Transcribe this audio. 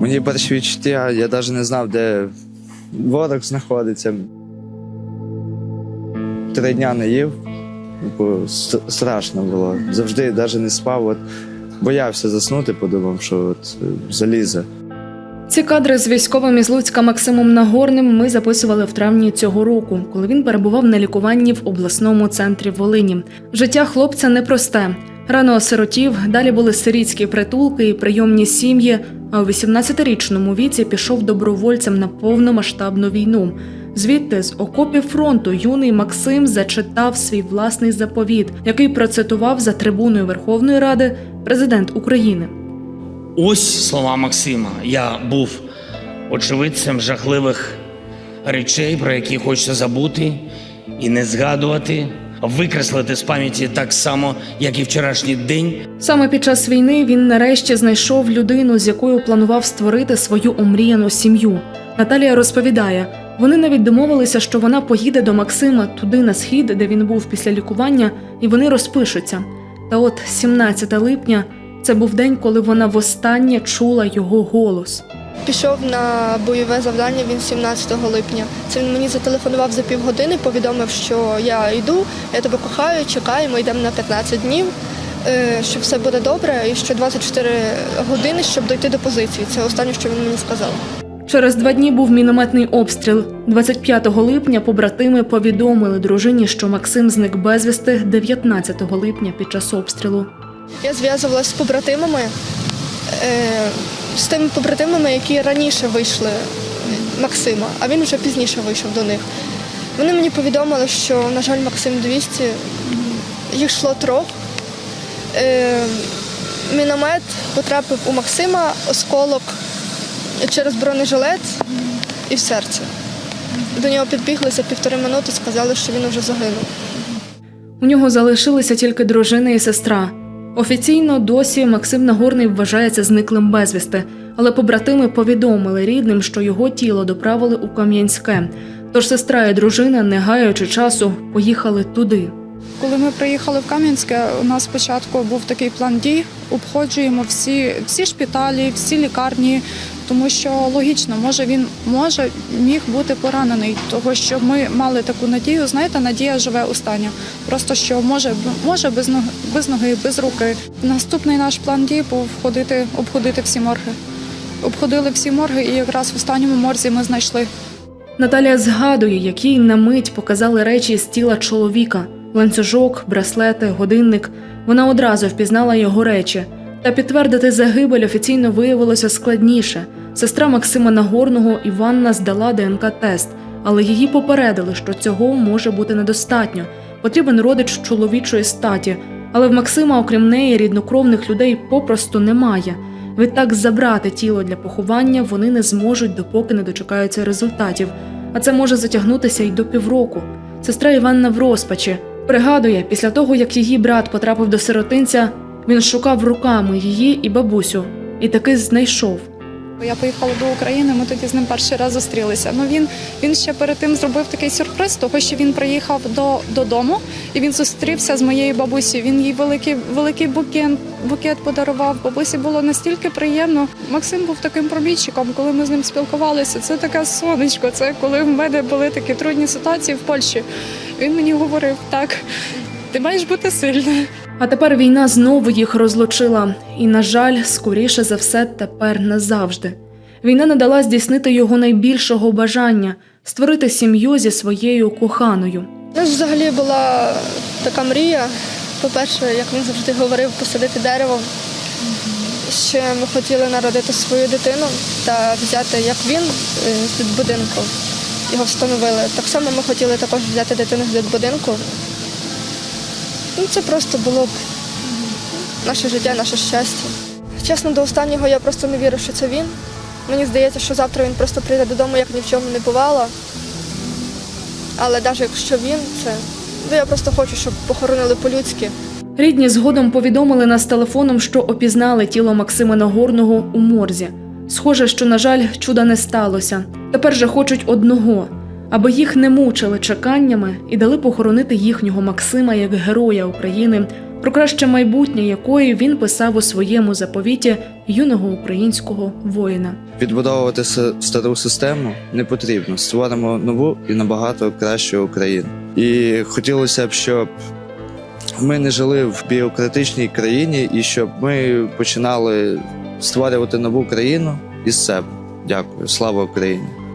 Мені перші відчуття, я навіть не знав, де ворог знаходиться. Три дня не їв, бо страшно було. Завжди навіть не спав. От, боявся заснути, подумав, що от, е, залізе. Ці кадри з військовим із Луцька Максимом Нагорним ми записували в травні цього року, коли він перебував на лікуванні в обласному центрі Волині. Життя хлопця непросте. Рано осиротів, далі були сирітські притулки і прийомні сім'ї. А у 18-річному віці пішов добровольцем на повномасштабну війну. Звідти з окопів фронту юний Максим зачитав свій власний заповіт, який процитував за трибуною Верховної Ради президент України. Ось слова Максима. Я був очевидцем жахливих речей, про які хочеться забути і не згадувати, викреслити з пам'яті так само, як і вчорашній день. Саме під час війни він нарешті знайшов людину, з якою планував створити свою омріяну сім'ю. Наталія розповідає, вони навіть домовилися, що вона поїде до Максима туди на схід, де він був після лікування, і вони розпишуться. Та от 17 липня це був день, коли вона востаннє чула його голос. Пішов на бойове завдання він 17 липня. Це він мені зателефонував за півгодини, повідомив, що я йду, я тебе кохаю, чекаю, ми йдемо на 15 днів, е, що все буде добре, і що 24 години, щоб дойти до позиції. Це останнє, що він мені сказав. Через два дні був мінометний обстріл. 25 липня побратими повідомили дружині, що Максим зник безвісти 19 липня під час обстрілу. Я зв'язувалася з побратимами, е, з тими побратимами, які раніше вийшли Максима, а він вже пізніше вийшов до них. Вони мені повідомили, що, на жаль, Максим 200, їх йшло трьох. Е, міномет потрапив у Максима, осколок через бронежилет і в серце. До нього підбігли за півтори минути, сказали, що він вже загинув. У нього залишилися тільки дружина і сестра. Офіційно досі Максим Нагорний вважається зниклим безвісти, але побратими повідомили рідним, що його тіло доправили у Кам'янське. Тож сестра і дружина, не гаючи часу, поїхали туди. Коли ми приїхали в Кам'янське, у нас спочатку був такий план дій. Обходжуємо всі, всі шпиталі, всі лікарні, тому що логічно, може він може міг бути поранений, того що ми мали таку надію. Знаєте, надія живе остання. Просто що може, може без ноги, без ноги, без руки. Наступний наш план дій був ходити, обходити всі морги. Обходили всі морги, і якраз в останньому морзі ми знайшли Наталія згадує, як їй на мить показали речі з тіла чоловіка: ланцюжок, браслети, годинник. Вона одразу впізнала його речі. Та підтвердити загибель офіційно виявилося складніше. Сестра Максима Нагорного Іванна здала ДНК-тест, але її попередили, що цього може бути недостатньо. Потрібен родич чоловічої статі. Але в Максима, окрім неї, ріднокровних людей попросту немає. Відтак забрати тіло для поховання вони не зможуть, допоки не дочекаються результатів. А це може затягнутися й до півроку. Сестра Іванна в розпачі пригадує, після того як її брат потрапив до сиротинця, він шукав руками її і бабусю, і таки знайшов. Я поїхала до України. Ми тоді з ним перший раз зустрілися. Ну він він ще перед тим зробив такий сюрприз, того що він приїхав до, додому і він зустрівся з моєю бабусею. Він їй великий великий букет, букет подарував. Бабусі було настільки приємно. Максим був таким промінчиком, коли ми з ним спілкувалися. Це таке сонечко. Це коли в мене були такі трудні ситуації в Польщі. Він мені говорив: так, ти маєш бути сильною. А тепер війна знову їх розлучила, і, на жаль, скоріше за все, тепер назавжди. Війна не дала здійснити його найбільшого бажання створити сім'ю зі своєю коханою. У нас взагалі була така мрія. По-перше, як він завжди говорив, посадити дерево. Ще ми хотіли народити свою дитину та взяти, як він, е, з дитбудинку. Його встановили. Так само ми хотіли також взяти дитину з дитбудинку. Ну, це просто було б наше життя, наше щастя. Чесно, до останнього я просто не вірю, що це він. Мені здається, що завтра він просто прийде додому, як ні в чому не бувало. Але навіть якщо він, це ну я просто хочу, щоб похоронили по-людськи. Рідні згодом повідомили нас телефоном, що опізнали тіло Максима Нагорного у морзі. Схоже, що, на жаль, чуда не сталося. Тепер же хочуть одного, аби їх не мучили чеканнями і дали похоронити їхнього Максима як героя України про краще майбутнє якої він писав у своєму заповіті юного українського воїна. Відбудовувати стару систему не потрібно. Створимо нову і набагато кращу Україну. І хотілося б, щоб ми не жили в бюрократичній країні і щоб ми починали створювати нову країну із себе. Дякую. Слава Україні!